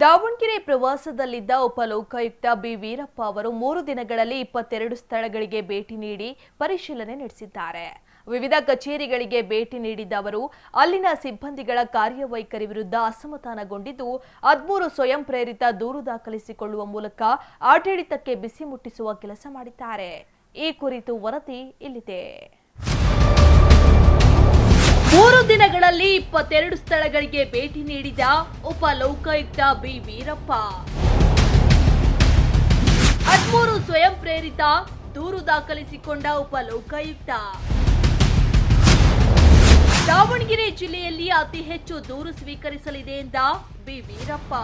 ದಾವಣಗೆರೆ ಪ್ರವಾಸದಲ್ಲಿದ್ದ ಉಪಲೋಕಾಯುಕ್ತ ಬಿ. ವೀರಪ್ಪ ಅವರು ಮೂರು ದಿನಗಳಲ್ಲಿ ಇಪ್ಪತ್ತೆರಡು ಸ್ಥಳಗಳಿಗೆ ಭೇಟಿ ನೀಡಿ ಪರಿಶೀಲನೆ ನಡೆಸಿದ್ದಾರೆ. ವಿವಿಧ ಕಚೇರಿಗಳಿಗೆ ಭೇಟಿ ನೀಡಿದ್ದ ಅವರು, ಅಲ್ಲಿನ ಸಿಬ್ಬಂದಿಗಳ ಕಾರ್ಯವೈಖರಿ ವಿರುದ್ಧ ಅಸಮಾಧಾನಗೊಂಡಿದ್ದು, ಹದಿಮೂರು ಸ್ವಯಂ ಪ್ರೇರಿತ ದೂರು ದಾಖಲಿಸಿಕೊಳ್ಳುವ ಮೂಲಕ ಆಡಳಿತಕ್ಕೆ ಬಿಸಿ ಮುಟ್ಟಿಸುವ ಕೆಲಸ ಮಾಡಿದ್ದಾರೆ. ಈ ಕುರಿತು ವರದಿ ಇಲ್ಲಿದೆ. ಮೂರು ದಿನಗಳಲ್ಲಿ ಇಪ್ಪತ್ತೆರಡು ಸ್ಥಳಗಳಿಗೆ ಭೇಟಿ ನೀಡಿದ ಉಪ ಲೋಕಾಯುಕ್ತ ಬಿ ವೀರಪ್ಪ. ಹದಿಮೂರು ಸ್ವಯಂ ಪ್ರೇರಿತ ದೂರು ದಾಖಲಿಸಿಕೊಂಡ ಉಪ ಲೋಕಾಯುಕ್ತ. ದಾವಣಗೆರೆ ಜಿಲ್ಲೆಯಲ್ಲಿ ಅತಿ ಹೆಚ್ಚು ದೂರು ಸ್ವೀಕರಿಸಲಿದೆ ಎಂದ ಬಿ ವೀರಪ್ಪ.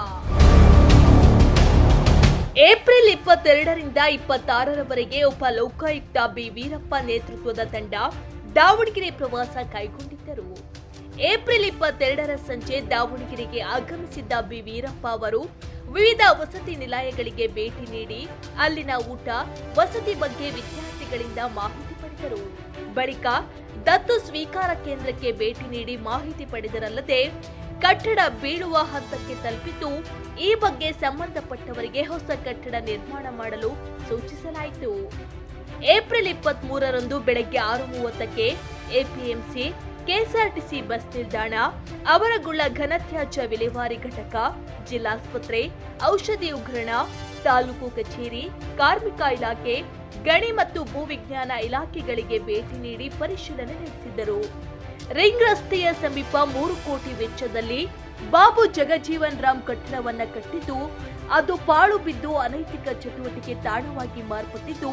ಏಪ್ರಿಲ್ ಇಪ್ಪತ್ತೆರಡರಿಂದ ಇಪ್ಪತ್ತಾರರವರೆಗೆ ಉಪ ಲೋಕಾಯುಕ್ತ ಬಿ ವೀರಪ್ಪ ನೇತೃತ್ವದ ತಂಡ ದಾವಣಗೆರೆ ಪ್ರವಾಸ ಕೈಗೊಂಡಿದ್ದರು. ಏಪ್ರಿಲ್ ಇಪ್ಪತ್ತೆರಡರ ಸಂಜೆ ದಾವಣಗೆರೆಗೆ ಆಗಮಿಸಿದ್ದ ಬಿ ವೀರಪ್ಪ ಅವರು ವಿವಿಧ ವಸತಿ ನಿಲಯಗಳಿಗೆ ಭೇಟಿ ನೀಡಿ ಅಲ್ಲಿನ ಊಟ, ವಸತಿ ಬಗ್ಗೆ ವಿದ್ಯಾರ್ಥಿಗಳಿಂದ ಮಾಹಿತಿ ಪಡೆದರು. ಬಳಿಕ ದತ್ತು ಸ್ವೀಕಾರ ಕೇಂದ್ರಕ್ಕೆ ಭೇಟಿ ನೀಡಿ ಮಾಹಿತಿ ಪಡೆದರಲ್ಲದೆ, ಕಟ್ಟಡ ಬೀಳುವ ಹಂತಕ್ಕೆ ತಲುಪಿದ್ದು, ಈ ಬಗ್ಗೆ ಸಂಬಂಧಪಟ್ಟವರಿಗೆ ಹೊಸ ಕಟ್ಟಡ ನಿರ್ಮಾಣ ಮಾಡಲು ಸೂಚಿಸಲಾಯಿತು. ಏಪ್ರಿಲ್ ಇಪ್ಪತ್ತ್ ಮೂರರಂದು ಬೆಳಗ್ಗೆ ಆರು ಮೂವತ್ತಕ್ಕೆ ಎಪಿಎಂಸಿ, ಕೆಎಸ್ಆರ್ಟಿಸಿ ಬಸ್ ನಿಲ್ದಾಣ, ಅವರಗುಳ್ಳ ಘನತ್ಯಾಜ್ಯ ವಿಲೇವಾರಿ ಘಟಕ, ಜಿಲ್ಲಾಸ್ಪತ್ರೆ, ಔಷಧಿ ಉಗ್ರಣ, ತಾಲೂಕು ಕಚೇರಿ, ಕಾರ್ಮಿಕ ಇಲಾಖೆ, ಗಣಿ ಮತ್ತು ಭೂವಿಜ್ಞಾನ ಇಲಾಖೆಗಳಿಗೆ ಭೇಟಿ ನೀಡಿ ಪರಿಶೀಲನೆ ನಡೆಸಿದರು. ರಿಂಗ್ ರಸ್ತೆಯ ಸಮೀಪ ಮೂರು ಕೋಟಿ ವೆಚ್ಚದಲ್ಲಿ ಬಾಬು ಜಗಜೀವನ್ ರಾಮ್ ಕಟ್ಟಡವನ್ನ ಕಟ್ಟಿದ್ದು, ಅದು ಪಾಳು ಬಿದ್ದು ಅನೈತಿಕ ಚಟುವಟಿಕೆ ತಾಣವಾಗಿ ಮಾರ್ಪಟ್ಟಿದ್ದು,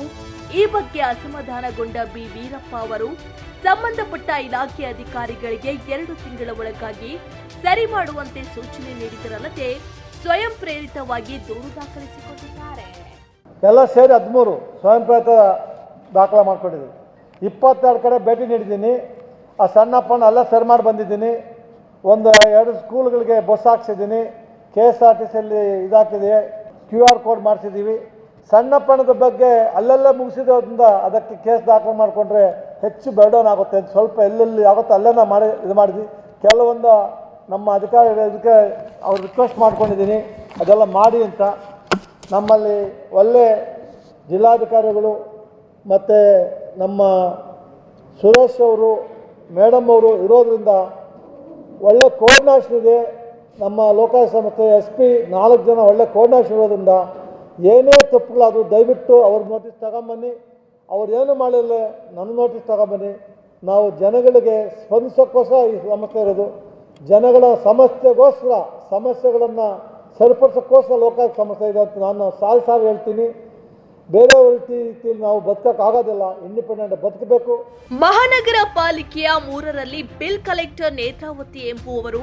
ಈ ಬಗ್ಗೆ ಅಸಮಾಧಾನಗೊಂಡ ಬಿ. ವೀರಪ್ಪ ಅವರು, ಸಂಬಂಧಪಟ್ಟ ಇಲಾಖೆ ಅಧಿಕಾರಿಗಳಿಗೆ ಎರಡು ತಿಂಗಳ ಒಳಗಾಗಿ ಸರಿ ಮಾಡುವಂತೆ ಸೂಚನೆ ನೀಡಿದರಲ್ಲದೆ ಸ್ವಯಂ ಪ್ರೇರಿತವಾಗಿ ದೂರು ದಾಖಲಿಸಿಕೊಂಡಿದ್ದಾರೆ. ಎಲ್ಲ ಸೇರಿ ಹದಿಮೂರು ಸ್ವಯಂ ಪ್ರೇರಿತ ದಾಖಲೆ ಮಾಡ್ಕೊಂಡಿದ್ದೀವಿ. ಇಪ್ಪತ್ತೆರಡು ಕಡೆ ಭೇಟಿ ನೀಡಿದ್ದೀನಿ. ಆ ಸಣ್ಣಪ್ಪನ ಅಲ್ಲ ಸರಿ ಮಾಡಿ ಬಂದಿದ್ದೀನಿ. ಒಂದು ಎರಡು ಸ್ಕೂಲ್ಗಳಿಗೆ ಬಸ್ ಹಾಕ್ಸಿದ್ದೀನಿ. ಕೆ ಎಸ್ ಆರ್ ಟಿ ಸಿಯಲ್ಲಿ ಇದಾಗ್ತಿದೆ. ಕ್ಯೂ ಆರ್ ಕೋಡ್ ಮಾಡಿಸಿದ್ದೀವಿ. ಸಣ್ಣಪ್ಪಣದ ಬಗ್ಗೆ ಅಲ್ಲೆಲ್ಲ ಮುಗಿಸಿದ್ರಿಂದ ಅದಕ್ಕೆ ಕೇಸ್ ದಾಖಲು ಮಾಡಿಕೊಂಡ್ರೆ ಹೆಚ್ಚು ಬರ್ಡನ್ ಆಗುತ್ತೆ. ಸ್ವಲ್ಪ ಎಲ್ಲೆಲ್ಲಿ ಆಗುತ್ತೋ ಅಲ್ಲೆಲ್ಲ ಮಾಡಿ, ಇದು ಮಾಡಿದ್ವಿ. ಕೆಲವೊಂದು ನಮ್ಮ ಅಧಿಕಾರಿ ಇದಕ್ಕೆ ಅವ್ರು ರಿಕ್ವೆಸ್ಟ್ ಮಾಡ್ಕೊಂಡಿದ್ದೀನಿ. ಅದೆಲ್ಲ ಮಾಡಿ ಅಂತ. ನಮ್ಮಲ್ಲಿ ಒಳ್ಳೆ ಜಿಲ್ಲಾಧಿಕಾರಿಗಳು ಮತ್ತು ನಮ್ಮ ಸುರೇಶ್ ಅವರು ಮೇಡಮ್ ಅವರು ಇರೋದ್ರಿಂದ ಒಳ್ಳೆ ಕೋರ್ಡಿನೇಷನ್ ಇದೆ. ನಮ್ಮ ಲೋಕಾಯುಕ್ತ ಮತ್ತು ಎಸ್ ಪಿ ನಾಲ್ಕು ಜನ ಒಳ್ಳೆ ಕೋರ್ಡಿನೇಷನ್ ಇರೋದ್ರಿಂದ ಏನೇ ತಪ್ಪುಗಳಾದರೂ ದಯವಿಟ್ಟು ಅವ್ರ ನೋಟಿಸ್ ತಗೊಂಬನ್ನಿ. ಅವ್ರು ಏನು ಮಾಡಿಲ್ಲ ನನ್ನ ನೋಟಿಸ್ ತಗೊಂಬನ್ನಿ. ನಾವು ಜನಗಳಿಗೆ ಸ್ಪಂದಿಸೋಕ್ಕೋಸ್ಕರ ಈ ಸಮಸ್ಯೆ ಇರೋದು. ಜನಗಳ ಸಮಸ್ಯೆಗೋಸ್ಕರ ಸಮಸ್ಯೆಗಳನ್ನು ಸರಿಪಡಿಸೋಕ್ಕೋಸ್ಕರ ಲೋಕಾಯುಕ್ತ ಸಮಸ್ಯೆ ಇದೆ ಅಂತ ನಾನು ಸಾಲು ಸಾಲು ಹೇಳ್ತೀನಿ. ನಾವು ಬದುಕಕ್ಕಾಗೋದಿಲ್ಲ ಇಂಡಿಪೆಂಡೆಂಟ್ ಬದುಕಬೇಕು. ಮಹಾನಗರ ಪಾಲಿಕೆಯ ಮೂರರಲ್ಲಿ ಬಿಲ್ ಕಲೆಕ್ಟರ್ ನೇತ್ರಾವತಿ ಎಂಬುವವರು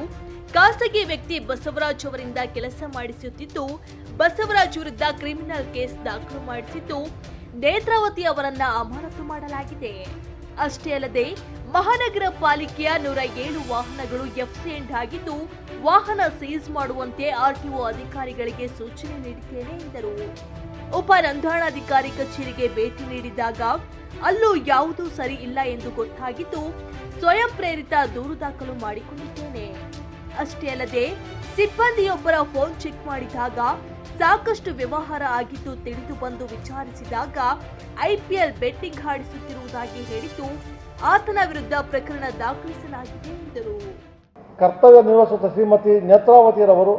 ಖಾಸಗಿ ವ್ಯಕ್ತಿ ಬಸವರಾಜ್ ಅವರಿಂದ ಕೆಲಸ ಮಾಡಿಸುತ್ತಿದ್ದು, ಬಸವರಾಜ್ ವಿರುದ್ಧ ಕ್ರಿಮಿನಲ್ ಕೇಸ್ ದಾಖಲು ಮಾಡಿಸಿದ್ದು ನೇತ್ರಾವತಿ ಅವರನ್ನ ಅಮಾನತು ಮಾಡಲಾಗಿದೆ. ಅಷ್ಟೇ ಅಲ್ಲದೆ, ಮಹಾನಗರ ಪಾಲಿಕೆಯ ನೂರ ಏಳು ವಾಹನಗಳು ಎಫ್ಸಿಎಂಡ್ ಆಗಿದ್ದು, ವಾಹನ ಸೀಸ್ ಮಾಡುವಂತೆ ಆರ್ಟಿಒ ಅಧಿಕಾರಿಗಳಿಗೆ ಸೂಚನೆ ನೀಡಿದ್ದೇನೆ ಎಂದರು. ಉಪ ನೋಂದಣಾಧಿಕಾರಿ ಕಚೇರಿಗೆ ಭೇಟಿ ನೀಡಿದಾಗ ಅಲ್ಲೂ ಯಾವುದೂ ಸರಿ ಇಲ್ಲ ಎಂದು ಗೊತ್ತಾಗಿದ್ದು ಸ್ವಯಂ ಪ್ರೇರಿತ ದೂರು ದಾಖಲು ಮಾಡಿಕೊಂಡಿದ್ದೇನೆ. ಅಷ್ಟೇ ಅಲ್ಲದೆ ಸಿಬ್ಬಂದಿಯೊಬ್ಬರ ಫೋನ್ ಚೆಕ್ ಮಾಡಿದಾಗ ಸಾಕಷ್ಟು ವ್ಯವಹಾರ ಆಗಿದ್ದು ತಿಳಿದು ಬಂದು ವಿಚಾರಿಸಿದಾಗ ಐಪಿಎಲ್ ಬೆಟ್ಟಿಂಗ್ ಆಡಿಸುತ್ತಿರುವುದಾಗಿ ಹೇಳಿದ್ದು ಆತನ ವಿರುದ್ಧ ಪ್ರಕರಣ ದಾಖಲಿಸಲಾಗಿದೆ ಎಂದರು. ಕರ್ತವ್ಯ ನಿರ್ವಹಿಸುತ್ತ ಶ್ರೀಮತಿ ನೇತ್ರಾವತಿರವರು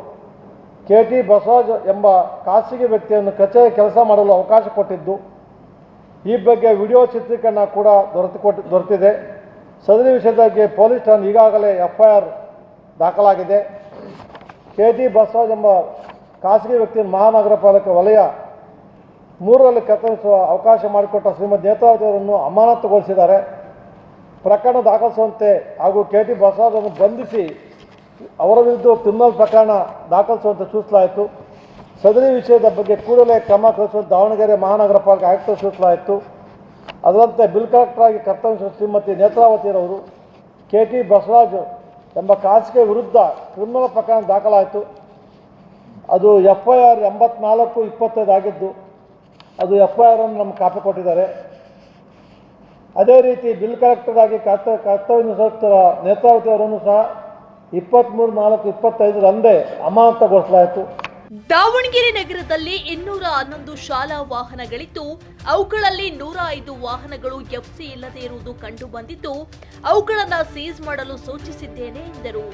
ಕೆ ಟಿ ಬಸವರಾಜ್ ಎಂಬ ಖಾಸಗಿ ವ್ಯಕ್ತಿಯನ್ನು ಕಚೇರಿ ಕೆಲಸ ಮಾಡಲು ಅವಕಾಶ ಕೊಟ್ಟಿದ್ದು, ಈ ಬಗ್ಗೆ ವಿಡಿಯೋ ಚಿತ್ರೀಕರಣ ಕೂಡ ದೊರೆತು ಕೊಟ್ಟು, ದೊರೆತಿದೆ. ಸದರಿ ವಿಷಯದಾಗಿ ಪೊಲೀಸ್ ಠಾಣೆ ಈಗಾಗಲೇ ಎಫ್ ಐ ಆರ್ ದಾಖಲಾಗಿದೆ. ಕೆ ಟಿ ಬಸವರಾಜ್ ಎಂಬ ಖಾಸಗಿ ವ್ಯಕ್ತಿಯನ್ನು ಮಹಾನಗರ ಪಾಲಿಕೆ ವಲಯ ಮೂರರಲ್ಲಿ ಕತ್ತರಿಸುವ ಅವಕಾಶ ಮಾಡಿಕೊಟ್ಟ ಶ್ರೀಮದ್ ನೇತ್ರಾವತಿ ಅವರನ್ನು ಅಮಾನತುಗೊಳಿಸಿದ್ದಾರೆ. ಪ್ರಕರಣ ದಾಖಲಿಸುವಂತೆ ಹಾಗೂ ಕೆ ಟಿ ಬಸವರಾಜನ್ನು ಬಂಧಿಸಿ ಅವರ ವಿರುದ್ಧ ಕ್ರಿಮಿನಲ್ ಪ್ರಕರಣ ದಾಖಲಿಸುವಂತೆ ಸೂಚಿಸಲಾಯಿತು. ಸದರಿ ವಿಷಯದ ಬಗ್ಗೆ ಕೂಡಲೇ ಕ್ರಮ ಕಲಿಸುವಂತೆ ದಾವಣಗೆರೆ ಮಹಾನಗರ ಪಾಲಿಕೆ ಆಯುಕ್ತ ಸೂಚಿಸಲಾಯಿತು. ಅದರಂತೆ ಬಿಲ್ ಕಲೆಕ್ಟರ್ ಆಗಿ ಕರ್ತವ್ಯ ಶ್ರೀಮತಿ ನೇತ್ರಾವತಿಯರವರು ಕೆ ಟಿ ಬಸವರಾಜ್ ಎಂಬ ಖಾಸಗಿ ವಿರುದ್ಧ ಕ್ರಿಮಿನಲ್ ಪ್ರಕರಣ ದಾಖಲಾಯಿತು. ಅದು ಎಫ್ ಐ ಆರ್ ಎಂಬತ್ನಾಲ್ಕು ಇಪ್ಪತ್ತೈದು ಆಗಿದ್ದು, ಅದು ಎಫ್ ಐ ಆರನ್ನು ನಮ್ಗೆ ಕಾಪಿ ಕೊಟ್ಟಿದ್ದಾರೆ. ಅದೇ ರೀತಿ ಬಿಲ್ ಕಲೆಕ್ಟರ್ ಆಗಿ ಕರ್ತ, ಕರ್ತವ್ಯ ನಿರ್ವಹಿಸುತ್ತಿರುವ ನೇತ್ರಾವತಿ ಅವರನ್ನು ಸಹ ಇಪ್ಪತ್ತ್ಮೂರು ನಾಲ್ಕು ಇಪ್ಪತ್ತೈದರಂದೇ ಅಮಾನತುಗೊಳಿಸಲಾಯಿತು ದಾವಣಗೆರೆ ನಗರದಲ್ಲಿ ಇನ್ನೂರ ಹನ್ನೊಂದು ಶಾಲಾ ವಾಹನಗಳಿದ್ದು, ಅವುಗಳಲ್ಲಿ ನೂರ ಐದು ವಾಹನಗಳು ಎಫ್ಸಿ ಇಲ್ಲದೆ ಇರುವುದು ಕಂಡು ಬಂದಿದ್ದು, ಅವುಗಳನ್ನು ಸೀಸ್ ಮಾಡಲು ಸೂಚಿಸಿದ್ದೇನೆ ಎಂದರು.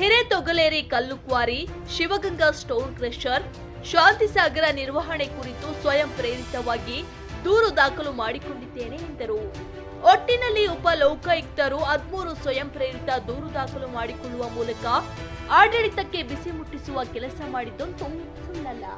ಹಿರೇತೋಗಲೇರಿ ಕಲ್ಲು ಕ್ವಾರಿ ಶಿವಗಂಗಾ ಸ್ಟೋನ್ ಶಾಂತಿ ಸಾಗರ ನಿರ್ವಹಣೆ ಕುರಿತು ಸ್ವಯಂ ಪ್ರೇರಿತವಾಗಿ ದೂರು ದಾಖಲು ಮಾಡಿಕೊಂಡಿದ್ದೇನೆ ಎಂದರು. ಒಟ್ಟಿನಲ್ಲಿ ಉಪ ಲೋಕಾಯುಕ್ತರು ಹದಿಮೂರು ಸ್ವಯಂ ಪ್ರೇರಿತ ದೂರು ದಾಖಲು ಮಾಡಿಕೊಳ್ಳುವ ಮೂಲಕ ಆಡಳಿತಕ್ಕೆ ಬಿಸಿ ಮುಟ್ಟಿಸುವ ಕೆಲಸ ಮಾಡಿದ್ದು ಸುಳ್ಳಲ್ಲ.